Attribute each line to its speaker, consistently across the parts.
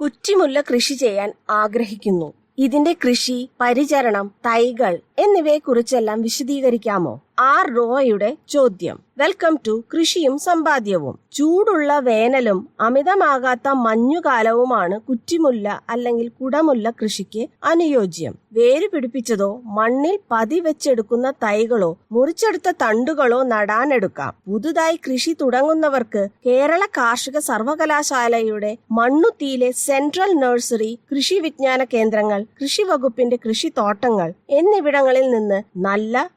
Speaker 1: കുറ്റിമുല്ല കൃഷി ചെയ്യാൻ ആഗ്രഹിക്കുന്നു. ഇതിന്റെ കൃഷി പരിചരണം തൈകൾ എന്നിവയെ എന്നിവയെക്കുറിച്ചെല്ലാം വിശദീകരിക്കാമോ? ആർ റോയുടെ ചോദ്യം. വെൽക്കം ടു കൃഷിയും സമ്പാദ്യവും. ചൂടുള്ള വേനലും അമിതമാകാത്ത മഞ്ഞുകാലവുമാണ് കുറ്റിമുല്ല അല്ലെങ്കിൽ കുടമുല്ല കൃഷിക്ക് അനുയോജ്യം. വേര് പിടിപ്പിച്ചതോ മണ്ണിൽ പതിവെച്ചെടുക്കുന്ന തൈകളോ മുറിച്ചെടുത്ത തണ്ടുകളോ നടാനെടുക്കാം. പുതുതായി കൃഷി തുടങ്ങുന്നവർക്ക് കേരള കാർഷിക സർവകലാശാലയുടെ മണ്ണുത്തിയിലെ സെൻട്രൽ നഴ്സറി കൃഷി വിജ്ഞാന കേന്ദ്രങ്ങൾ കൃഷി വകുപ്പിന്റെ കൃഷിത്തോട്ടങ്ങൾ എന്നിവിടങ്ങളിൽ നിന്ന് നല്ല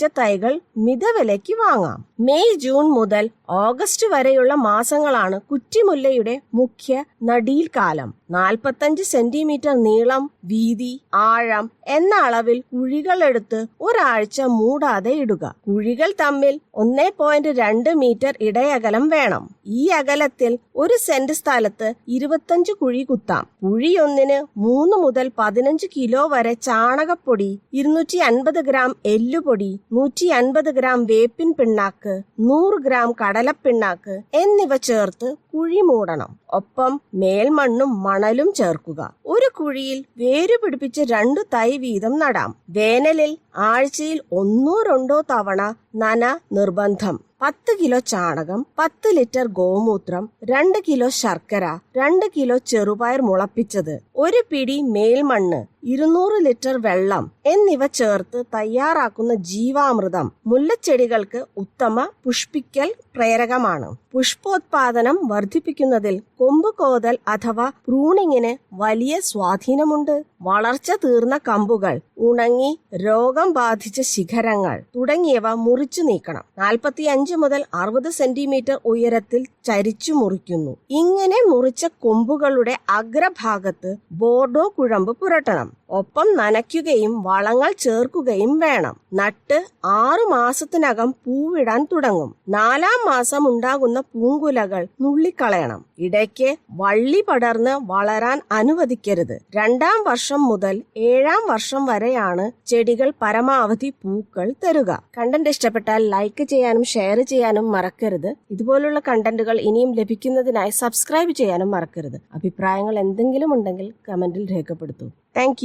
Speaker 1: വേരുപിടിപ്പിച്ച തൈകൾ മിതവിലയ്ക്ക് വാങ്ങാം. മെയ് ജൂൺ മുതൽ ഓഗസ്റ്റ് വരെയുള്ള മാസങ്ങളാണ് കുറ്റിമുല്ലയുടെ മുഖ്യ നടീൽ കാലം. നാൽപ്പത്തഞ്ച് സെന്റിമീറ്റർ നീളം വീതി ആഴം എന്ന അളവിൽ കുഴികൾ കുഴികളെടുത്ത് ഒരാഴ്ച മൂടാതെ ഇടുക. കുഴികൾ തമ്മിൽ ഒന്നേ പോയിന്റ് രണ്ട് മീറ്റർ ഇടയകലം വേണം. ഈ അകലത്തിൽ ഒരു സെന്റ് സ്ഥലത്ത് ഇരുപത്തഞ്ച് കുഴി കുത്താം. കുഴി ഒന്നിന് മൂന്ന് മുതൽ പതിനഞ്ച് കിലോ വരെ ചാണകപ്പൊടി ഇരുന്നൂറ്റി അൻപത് ഗ്രാം എല്ലുപൊടി നൂറ്റി അൻപത് ഗ്രാം വേപ്പിൻ പിണ്ണാക്ക് നൂറ് ഗ്രാം കടലപ്പിണ്ണാക്ക് എന്നിവ ചേർത്ത് കുഴി മൂടണം. ഒപ്പം മേൽമണ്ണും മണലും ചേർക്കുക. ഒരു കുഴിയിൽ വേരു പിടിപ്പിച്ച് രണ്ടു തൈ വീതം നടാം. വേനലിൽ ആഴ്ചയിൽ ഒന്നോ രണ്ടോ തവണ നന നിർബന്ധം. പത്ത് കിലോ ചാണകം പത്ത് ലിറ്റർ ഗോമൂത്രം രണ്ട് കിലോ ശർക്കര രണ്ട് കിലോ ചെറുപയർ മുളപ്പിച്ചത് ഒരു പിടി മേൽമണ്ണ് ഇരുന്നൂറ് ലിറ്റർ വെള്ളം എന്നിവ ചേർത്ത് തയ്യാറാക്കുന്ന ജീവാമൃതം മുല്ലച്ചെടികൾക്ക് ഉത്തമ പുഷ്പിക്കൽ പ്രേരകമാണ്. പുഷ്പോത്പാദനം വർദ്ധിപ്പിക്കുന്നതിൽ കൊമ്പ് കോതൽ അഥവാ പ്രൂണിങ്ങിന് വലിയ സ്വാധീനമുണ്ട്. വളർച്ച തീർന്ന കമ്പുകൾ ഉണങ്ങി രോഗം ബാധിച്ച ശിഖരങ്ങൾ തുടങ്ങിയവ മുറിച്ചു നീക്കണം. നാൽപ്പത്തി അഞ്ച് മുതൽ അറുപത് സെന്റിമീറ്റർ ഉയരത്തിൽ ചരിച്ചു മുറിക്കുന്നു. ഇങ്ങനെ മുറിച്ച കൊമ്പുകളുടെ അഗ്രഭാഗത്ത് ബോർഡോ കുഴമ്പ് പുരട്ടണം. ഒപ്പം നനയ്ക്കുകയും വളങ്ങൾ ചേർക്കുകയും വേണം. നട്ട് ആറു മാസത്തിനകം പൂവിടാൻ തുടങ്ങും. നാലാം മാസം ഉണ്ടാകുന്ന പൂങ്കുലകൾ നുള്ളിക്കളയണം. ഇടയ്ക്ക് വള്ളി പടർന്ന് വളരാൻ അനുവദിക്കരുത്. രണ്ടാം വർഷം മുതൽ ഏഴാം വർഷം വരെയാണ് ചെടികൾ പരമാവധി പൂക്കൾ തരുക. കണ്ടന്റ് ഇഷ്ടപ്പെട്ടാൽ ലൈക്ക് ചെയ്യാനും ഷെയർ ചെയ്യാനും മറക്കരുത്. ഇതുപോലുള്ള കണ്ടന്റുകൾ ഇനിയും ലഭിക്കുന്നതിനായി സബ്സ്ക്രൈബ് ചെയ്യാനും മറക്കരുത്. അഭിപ്രായങ്ങൾ എന്തെങ്കിലും ഉണ്ടെങ്കിൽ കമന്റിൽ രേഖപ്പെടുത്തൂ. താങ്ക്